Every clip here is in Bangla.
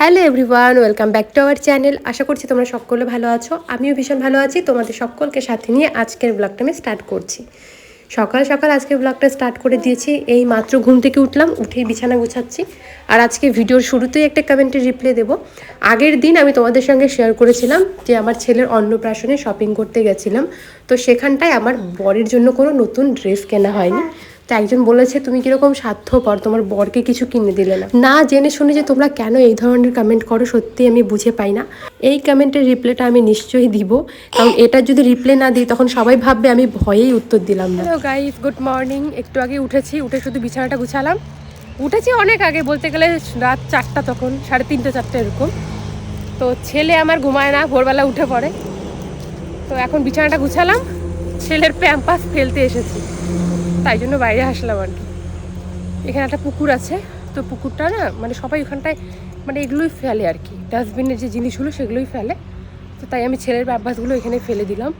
Hello everyone, welcome back to our channel. আশা করছি তোমরা সকলে ভালো আছো। আমিও ভীষণ ভালো আছি। তোমাদের সকলকে সাথে নিয়ে আজকের ব্লগটা আমি স্টার্ট করছি। সকাল সকাল আজকের ব্লগটা স্টার্ট করে দিয়েছি। এই মাত্র ঘুম থেকে উঠলাম, উঠেই বিছানা গুছাচ্ছি। আর আজকে ভিডিওর শুরুতেই একটা কমেন্টে রিপ্লাই দেবো। আগের দিন আমি তোমাদের সঙ্গে শেয়ার করেছিলাম যে আমার ছেলের অন্নপ্রাশনে শপিং করতে গেছিলাম। তো সেখানটায় আমার বরের জন্য কোনো নতুন ড্রেস কেনা হয়নি। তো একজন বলেছে, তুমি কীরকম স্বার্থপর, তোমার বরকে কিছু কিনে দিলে না। না জেনে শুনে যে তোমরা কেন এই ধরনের কমেন্ট করো, সত্যি আমি বুঝে পাই না। এই কমেন্টের রিপ্লাইটা আমি নিশ্চয়ই দিব। কারণ এটা যদি রিপ্লাই না দিই, তখন সবাই ভাববে আমি ভয়েই উত্তর দিলাম না। গাইস গুড মর্নিং একটু আগে উঠেছি, উঠে শুধু বিছানাটা গুছালাম। উঠেছি অনেক আগে, বলতে গেলে রাত চারটা তখন, সাড়ে তিনটে, চারটে এরকম। তো ছেলে আমার ঘুমায় না, ভোরবেলা উঠে পড়ে। তো এখন বিছানাটা গুছালাম, ছেলের প্যাম্পাস ফেলতে এসেছি। তাই জন্য বাইরে আসলাম আর কি। এখানে একটা পুকুর আছে, তো পুকুরটা না মানে সবাই ওখানটায় মানে এগুলোই ফেলে আর কি। ডাস্টবিনের যে জিনিসগুলো, সেগুলোই ফেলে। তো তাই আমি ছেলের ব্যাপাসগুলো এখানে ফেলে দিলাম।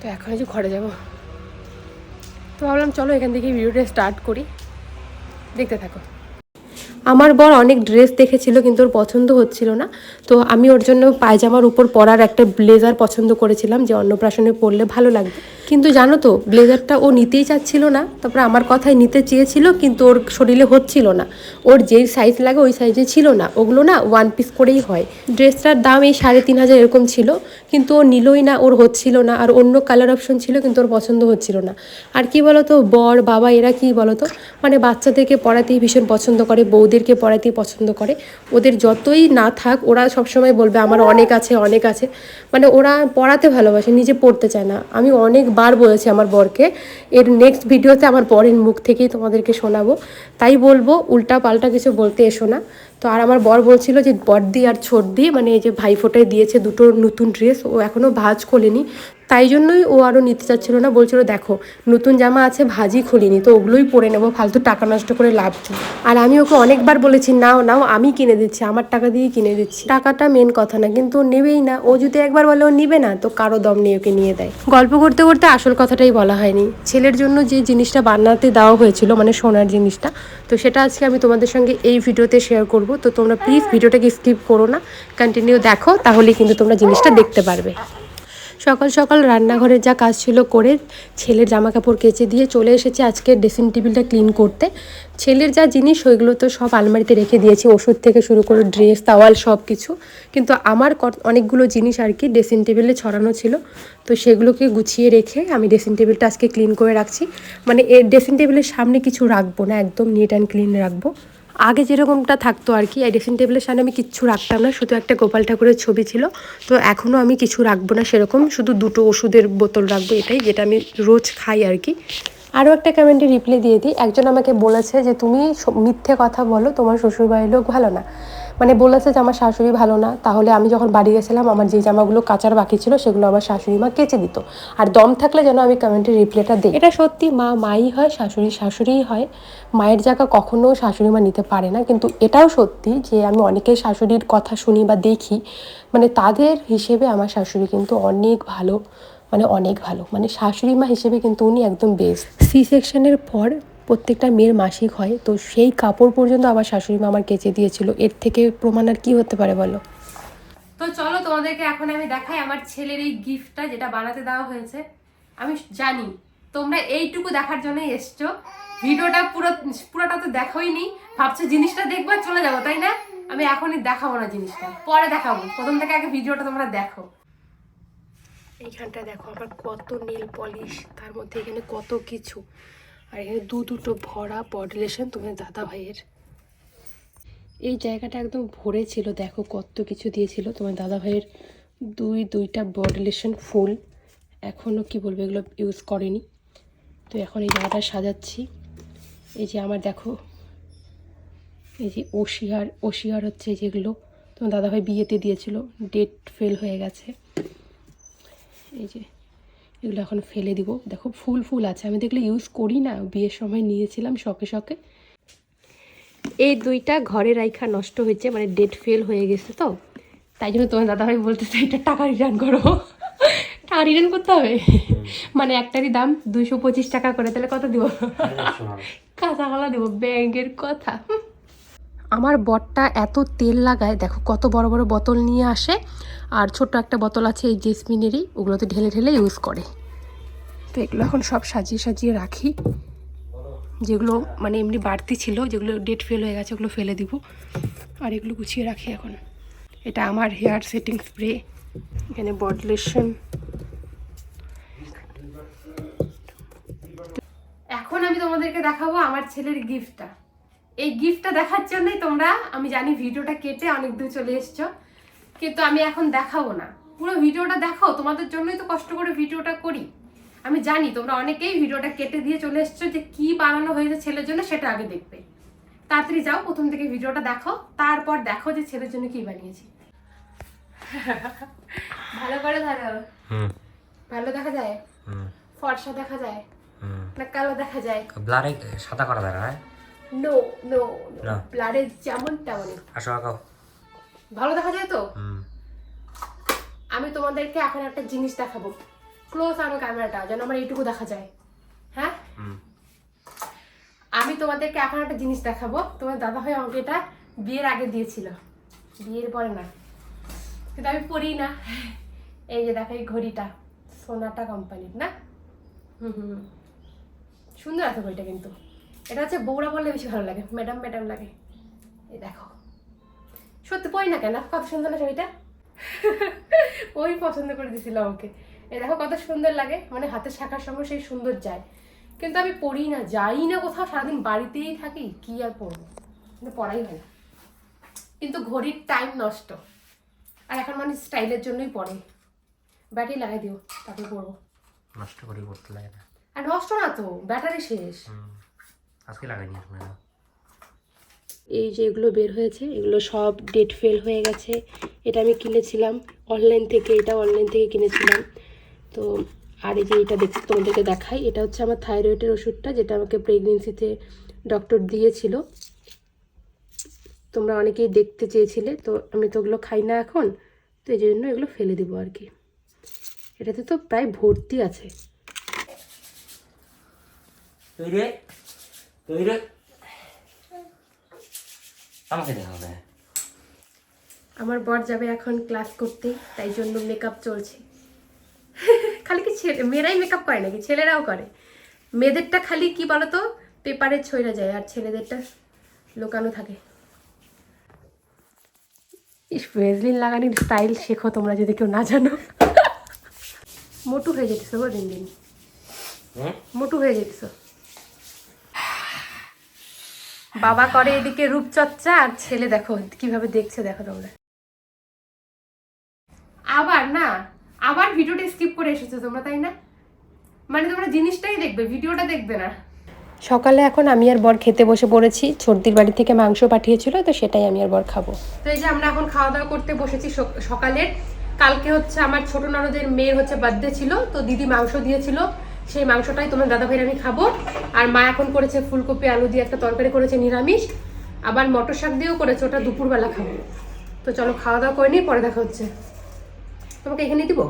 তো এখন যে ঘরে যাব। তো ভাবলাম, চলো এখান থেকে ভিডিওটা স্টার্ট করি। দেখতে থাকো। আমার বর অনেক ড্রেস দেখেছিল কিন্তু ওর পছন্দ হচ্ছিল না। তো আমি ওর জন্য পায়জামার উপর পরার একটা ব্লেজার পছন্দ করেছিলাম যে অন্নপ্রাশনে পরলে ভালো লাগবে। কিন্তু জানো তো ব্লেজারটা ও নিতেই চাচ্ছিল না। তারপরে আমার কথাই নিতে চেয়েছিল কিন্তু ওর শরীরে হচ্ছিল না। ওর যেই সাইজ লাগে ওই সাইজে ছিল না। ওগুলো না ওয়ান পিস করেই হয়। ড্রেসটার দাম এই সাড়ে তিন হাজার এরকম ছিল কিন্তু ও নিলই না, ওর হচ্ছিল না। আর অন্য কালার অপশন ছিল কিন্তু ওর পছন্দ হচ্ছিল না। আর কি বলতো, বর, বাবা এরা কি বলতো মানে বাচ্চাদেরকে পড়াতেই ভীষণ পছন্দ করে বৌদেরকে পড়াতেই পছন্দ করে। ওদের যতই না থাক, ওরা সবসময় বলবে, আমার অনেক আছে অনেক আছে। মানে ওরা পড়াতে ভালোবাসে, নিজে পড়তে চায় না। আমি অনেকবার বলেছি আমার বরকে, এর নেক্সট ভিডিওতে আমার বরের মুখ থেকেই তোমাদেরকে শোনাবো। তাই বলব উল্টা পাল্টা কিছু বলতে এসো না। তো আর আমার বর বলছিল যে, বর্দি আর ছোটদি মানে এই যে ভাইফোঁটায় দিয়েছে দুটো নতুন ড্রেস, ও এখনও ভাজ খোলেনি। তাই জন্যই ও আরও নিতে চাচ্ছিল না, বলছিল, দেখো, নতুন জামা আছে ভাজি খুলিনি, তো ওগুলোই পরে নেব, ফালতু টাকা নষ্ট করে লাভ আর আমি ওকে অনেকবার বলেছি, নাও নাও, আমি কিনে দিচ্ছি, আমার টাকা দিয়েই কিনে দিচ্ছি। টাকাটা মেন কথা না, কিন্তু ও নেবেই না। ও যদি একবার বলে ও নিবে না, তো কারও দম নিয়ে ওকে নিয়ে দেয়। গল্প করতে করতে আসল কথাটাই বলা হয়নি। ছেলের জন্য যে জিনিসটা বানাতে দেওয়া হয়েছিল মানে সোনার জিনিসটা, তো সেটা আজকে আমি তোমাদের সঙ্গে এই ভিডিওতে শেয়ার করব। তো তোমরা প্লিজ ভিডিওটাকে স্কিপ করো না কন্টিনিউ দেখো, তাহলে কিন্তু তোমরা জিনিসটা দেখতে পারবে। সকাল সকাল রান্নাঘরের যা কাজ ছিল করে ছেলের জামা কাপড় কেচে দিয়ে চলে এসেছে আজকে ড্রেসিং টেবিলটা ক্লিন করতে। ছেলের যা জিনিস, ওইগুলো তো সব আলমারিতে রেখে দিয়েছি, ওষুধ থেকে শুরু করে ড্রেস তাওয়াল সব কিছু কিন্তু আমার অনেকগুলো জিনিস আর কি ড্রেসিং টেবিলে ছড়ানো ছিল। তো সেগুলোকে গুছিয়ে রেখে আমি ড্রেসিং টেবিলটা আজকে ক্লিন করে রাখছি। মানে এর ড্রেসিং টেবিলের সামনে কিছু রাখব না, একদম নিট অ্যান্ড ক্লিন রাখব। আগে যেরকমটা থাকতো আর কি, এই ড্রেসিং টেবিলের সামনে আমি কিচ্ছু রাখতাম না, শুধু একটা গোপাল ঠাকুরের ছবি ছিল। তো এখনও আমি কিছু রাখব না সেরকম, শুধু দুটো ওষুধের বোতল রাখব এটাই, যেটা আমি রোজ খাই আর কি। আরও একটা কমেন্টে রিপ্লাই দিয়ে দিই, একজন আমাকে বলেছে যে, তুমি মিথ্যে কথা বলো, তোমার শ্বশুরবাড়ির লোক ভালো না। মানে বলেছে যে আমার শাশুড়ি ভালো না তাহলে আমি যখন বাড়ি গেছিলাম আমার যে জামাগুলো কাচার বাকি ছিল সেগুলো আমার শাশুড়ি মা কেচে দিত। আর দম থাকলে যেন আমি কমেন্টে রিপ্লাইটা দিই। এটা সত্যি মা মাই হয় শাশুড়ি শাশুড়িই হয়। মায়ের জায়গা কখনো শাশুড়ি মা নিতে পারে না কিন্তু এটাও সত্যি যে আমি অনেকের শাশুড়ির কথা শুনি বা দেখি মানে তাদের হিসেবে আমার শাশুড়ি কিন্তু অনেক ভালো মানে অনেক ভালো। মানে শাশুড়ি মা হিসেবে কিন্তু উনি একদম বেস্ট সি সেকশনের পর প্রত্যেকটা মেয়ের মাসিক হয়। তো সেই কাপড় পর্যন্ত আমার শাশুড়ি মা আমার কেচে দিয়েছিল। এর থেকে প্রমাণ আর কি হতে পারে বলো? তো চলো তোমাদেরকে এখন আমি দেখাই আমার ছেলের এই গিফটটা যেটা বানাতে দেওয়া হয়েছে। আমি জানি তোমরা এইটুকু দেখার জন্যই এসছো। ভিডিওটা পুরো পুরোটা তো দেখোই নি। ভাবছ জিনিসটা দেখব আর চলে যাব তাই না? আমি এখনই দেখাবো না জিনিসটা। পরে দেখাবো। প্রথম থেকে আগে ভিডিওটা তোমরা দেখো। এইখানটা দেখো আমার কত নীল পলিশ তার মধ্যে এখানে কত কিছু। আর এখানে দু দুটো ভরা বডলেশন তোমার দাদা ভাইয়ের। এই জায়গাটা একদম ভরে ছিল, দেখো কত কিছু দিয়েছিল। তোমার দাদা ভাইয়ের দুই, দুইটা বডলেশন ফুল এখনও কি বলব, এগুলো ইউজ করেনি। তো এখন এই জায়গাটা সাজাচ্ছি। এই যে আমার দেখো, এই যে ওশিয়ার ওশিয়ার হচ্ছে যেগুলো তোমার দাদাভাই বিয়েতে দিয়েছিল ডেট ফেল হয়ে গেছে। এই যে এগুলো এখন ফেলে দিব। দেখো ফুল ফুল আছে। আমি দেখলে ইউজ করি না। বিয়ের সময় নিয়েছিলাম শখে শখে। এই দুইটা ঘরে রাইখা নষ্ট হয়েছে। মানে ডেট ফেল হয়ে গেছে তো। তাই জন্য তোমার দাদাভাই বলতেছে এটা টাকা রিটার্ন করো। টাকা রিটার্ন করতে হবে? মানে একটারই দাম দুইশো পঁচিশ টাকা করে। তাহলে কত দিব? কাঁচা কলা দেবো। ব্যাংকের কথা। আমার বরটা এত তেল লাগায়, দেখো কত বড় বড় বোতল নিয়ে আসে, আর ছোট্ট একটা বোতল আছে এই জেসমিনেরই, ওগুলোতে ঢেলে ঢেলে ইউজ করে। তো এগুলো এখন সব সাজিয়ে সাজিয়ে রাখি। যেগুলো মানে এমনি বাড়তি ছিল, যেগুলো ডেট ফেল হয়ে গেছে, ওগুলো ফেলে দিব। আর এগুলো গুছিয়ে রাখি এখন। এটা আমার হেয়ার সেটিং স্প্রে এখানে বডি লোশন এখন আমি তোমাদেরকে দেখাবো আমার ছেলের গিফটটা এই গিফটটা দেখার জন্যই তোমরা আমি জানি ভিডিওটা কেটে অনেক দূর চলে এসছো কিন্তু আমি এখন দেখাবো না। পুরো ভিডিওটা দেখো তোমাদের জন্যই তো কষ্ট করে ভিডিওটা করি। আমি জানি তোমরা অনেকেই ভিডিওটা কেটে দিয়ে চলে এসছো যে কি বানানো হয়েছে ছেলের জন্য সেটা আগে দেখবে। তাড়াতাড়ি যাও প্রথম থেকে ভিডিওটা দেখো তারপর দেখো যে ছেলের জন্য কি বানিয়েছি। ভালো করে ধরো। হুম। ভালো দেখা যায়? হুম। ফর্সা দেখা যায়? না কালো দেখা যায়? ব্লারে সাদা করা যায় না? No no. ব্লাডে যেমন তেমনই আসো আঁকাও ভালো দেখা যায় তো? আমি তোমাদেরকে এখন একটা জিনিস দেখাবো। ক্লোজ আনো ক্যামেরাটা যেন আমার এইটুকু দেখা যায়। হ্যাঁ? আমি তোমাদেরকে এখন একটা জিনিস দেখাবো। তোমার দাদা ভাই আমাকে এটা বিয়ের আগে দিয়েছিল। বিয়ের পরে না। কিন্তু আমি পড়ি না। এই যে দেখো এই ঘড়িটা। সোনাটা কোম্পানির না? হুম হুম হুম। সুন্দর আছে ঘড়িটা কিন্তু। এটা হচ্ছে বৌড়া বললে বেশি ভালো লাগে ম্যাডাম ম্যাডাম লাগে। এই দেখো। সত্যি পড়ি না কেন? কত সুন্দর না ছবিটা ওই পছন্দ করে দিছিল আমাকে। এই দেখো কত সুন্দর লাগে। মানে হাতে শাখার সঙ্গে সেই সুন্দর যায়। কিন্তু আমি পড়ি না যাই না কোথাও সারাদিন বাড়িতেই থাকি কি আর পড়ব? কিন্তু পড়াই হয় না। কিন্তু ঘড়ির টাইম নষ্ট। আর এখন মানুষ স্টাইলের জন্যই পড়ে। ব্যাটারি লাগাই দিও তারপরে পড়ব। নষ্ট করে করতে লাগে না। আর নষ্ট না তো ব্যাটারি শেষ। আজকে লাগাই নিয়ে আসব এই যে এগুলো বের হয়েছে এগুলো সব ডেট ফেল হয়ে গেছে। এটা আমি কিনেছিলাম অনলাইন থেকে এটা অনলাইন থেকে কিনেছিলাম। তো আর এই যে এটা দেখছি তোমাদেরকে দেখাই। এটা হচ্ছে আমার থাইরয়েডের ওষুধটা যেটা আমাকে প্রেগনেন্সিতে ডক্টর দিয়েছিল। তোমরা অনেকেই দেখতে চেয়েছিলে তো আমি তো ওগুলো খাই না এখন। তো এই জন্য এগুলো ফেলে দেবো আর কি। এটাতে তো প্রায় ভর্তি আছে। তৈরি আমাকে দেখা হবে আমার বর যাবে এখন ক্লাস করতে তাই জন্য মেকআপ চলছে। খালি কি ছেলে মেয়েরাই মেকআপ করে নাকি? ছেলেরাও করে। মেয়েদেরটা খালি কি বলতো? পেপারে ছইরা যায় আর ছেলেদেরটা লোকানো থাকে। ভেজলিন লাগানোর স্টাইল শেখো তোমরা যদি কেউ না জানো। মোটু হয়ে যেতেছো গো দিন দিন। মোটু হয়ে যেতেছো। বাবা করে এদিকে রূপচর্চা আর ছেলে দেখো কীভাবে দেখছে দেখো তোমরা। আবার না আবার ভিডিওটা স্কিপ করে এসেছ তোমরা তাই না? মানে তোমরা জিনিসটাই দেখবে ভিডিওটা দেখবে না। সকালে এখন আমি আর বর খেতে বসে পড়েছি ছর্দির বাড়ি থেকে মাংস পাঠিয়েছিল তো সেটাই আমি আর বর খাব। তো এই যে আমরা এখন খাওয়া দাওয়া করতে বসেছি সকালের। কালকে হচ্ছে আমার ছোট ননদের মেয়ের হচ্ছে বার্থডে ছিল তো দিদি মাংস দিয়েছিল। সেই মাংসটাই তোমার দাদা ভাইয়ের আমি খাব। আর মা এখন করেছে ফুলকপি, আলু দিয়ে একটা তরকারি করেছে, নিরামিষ। আবার মটর শাক দিয়েও করেছে, ওটা দুপুরবেলা খাব। তো চলো খাওয়া দাওয়া করে নিই পরে দেখা হচ্ছে। তোমাকে এখানে দিব?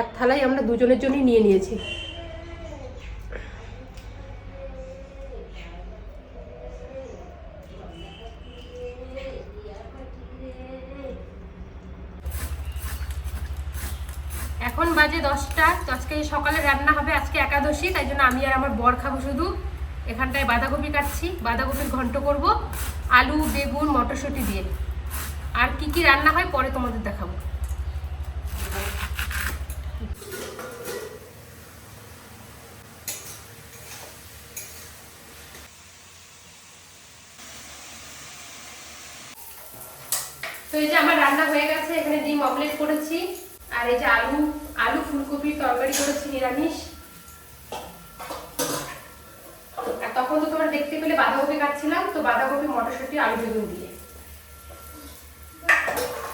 এক থালাই আমরা দুজনের জন্যই নিয়ে নিয়েছি এখন বাজে দশটা। তো আজকে সকালে রান্না হবে, আজকে একাদশী, তাই জন্য আমি আর আমার বর খাব শুধু। এখানটায় বাঁধাকপি কাটছি, বাঁধাকপির ঘন্ট করব, আলু, বেগুন, মটরশুঁটি দিয়ে। আর কি কি রান্না হয় পরে তোমাদের দেখাবো। তো এই যে আমার রান্না হয়ে গেছে, এখানে ডিম অমলেট করেছি। আর এই যে আলু আলু ফুলকপির তরকারি করেছি নিরামিষ আর তখন তো তোমরা দেখতে পেলে বাঁধাকপি কাটছিলাম তো বাঁধাকপি মটরশুঁটি আলু বেগুন দিয়ে।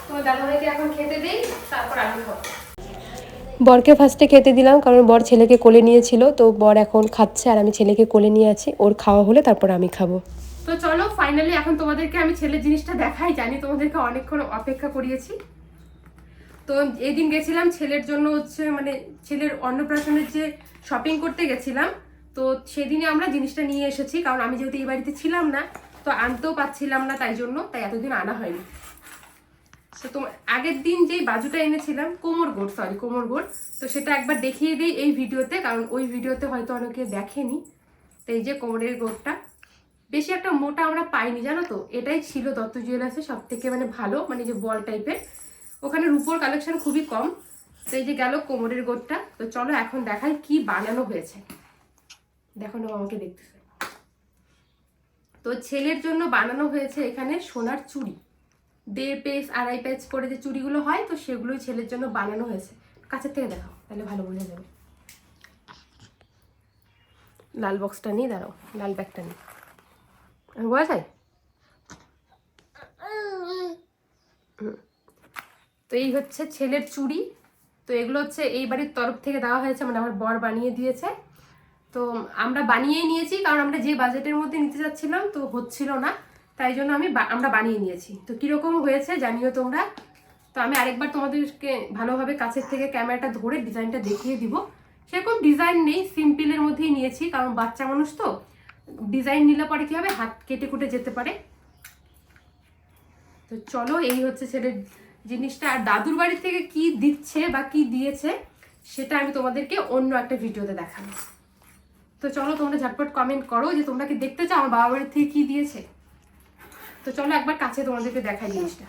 তোমার দাদাভাইকে এখন খেতে দিই তারপর খাব। বরকে ফার্স্টে খেতে দিলাম কারণ বর ছেলেকে কোলে নিয়েছিল তো বর এখন খাচ্ছে আর আমি ছেলেকে কোলে নিয়ে আছি ওর খাওয়া হলে তারপর আমি খাব। তো চলো ফাইনালি এখন তোমাদেরকে আমি ছেলের জিনিসটা দেখাই জানি তোমাদেরকে অনেকক্ষণ অপেক্ষা করিয়েছি। তো এই দিন গেছিলাম ছেলের জন্য হচ্ছে মানে ছেলের অন্নপ্রাশনের যে শপিং করতে গেছিলাম, তো সেদিনে আমরা জিনিসটা নিয়ে এসেছি, কারণ আমি যেহেতু এই বাড়িতে ছিলাম না, তো আনতেও পাচ্ছিলাম না তাই জন্য, তাই এতদিন আনা হয়নি। তো তোমার আগের দিন যেই বাজুটা এনেছিলাম, কোমর গোট সরি কোমর গোট, তো সেটা একবার দেখিয়ে দিই এই ভিডিওতে, কারণ ওই ভিডিওতে হয়তো অনেকে দেখেনি, তো এই যে কোমরের গোটটা। বেশি একটা মোটা আমরা পাইনি, জানো তো? এটাই ছিল দত্ত জুয়েলার্সে সব থেকে মানে ভালো মানে যে বল টাইপের ওখানে রুপোর কালেকশন খুবই কম। তো এই যে গেল কোমরের গোটটা। তো চলো এখন দেখাই কি বানানো হয়েছে। দেখো না আমাকে দেখতেছে তো ছেলের জন্য বানানো হয়েছে এখানে সোনার চুড়ি। দেড় পেজ, আড়াই পেজ করে যে চুড়িগুলো হয়, তো সেগুলোই ছেলের জন্য বানানো হয়েছে। কাছের থেকে দেখাও, তাহলে ভালো বোঝা যাবে। লাল বক্সটা নিয়ে দাঁড়াও, লাল ব্যাগটা নিয়ে। বোঝা যায় হুম। তো এই হচ্ছে ছেলের চুড়ি। তো এগুলো হচ্ছে এই বাড়ির তরফ থেকে দেওয়া হয়েছে মানে আমার বর বানিয়ে দিয়েছে। তো আমরা বানিয়েই নিয়েছি, কারণ আমরা যে বাজেটের মধ্যে নিতে যাচ্ছিলাম তো হচ্ছিল না। তাই জন্য আমি আমরা বানিয়ে নিয়েছি। তো কীরকম হয়েছে জানিও তোমরা। তো আমি আরেকবার তোমাদেরকে ভালোভাবে কাছের থেকে ক্যামেরাটা ধরে ডিজাইনটা দেখিয়ে দিব। সেরকম ডিজাইন নেই, সিম্পলের মধ্যেই নিয়েছি, কারণ বাচ্চা মানুষ তো। ডিজাইন নিলে পরে কী হবে? হাত কেটে কুটে যেতে পারে। তো চলো, এই হচ্ছে ছেলের জিনিসটা আর দাদুর বাড়ি থেকে কি দিচ্ছে বা কি দিয়েছে, সেটা আমি তোমাদেরকে অন্য একটা ভিডিওতে দেখাবো। তো চলো তোমরা ঝটপট কমেন্ট করো যে তোমরা কি দেখতে চাও? আমার বাবা বাড়ির থেকে কি দিয়েছে? তো চলো একবার কাছে তোমাদেরকে দেখাই জিনিসটা।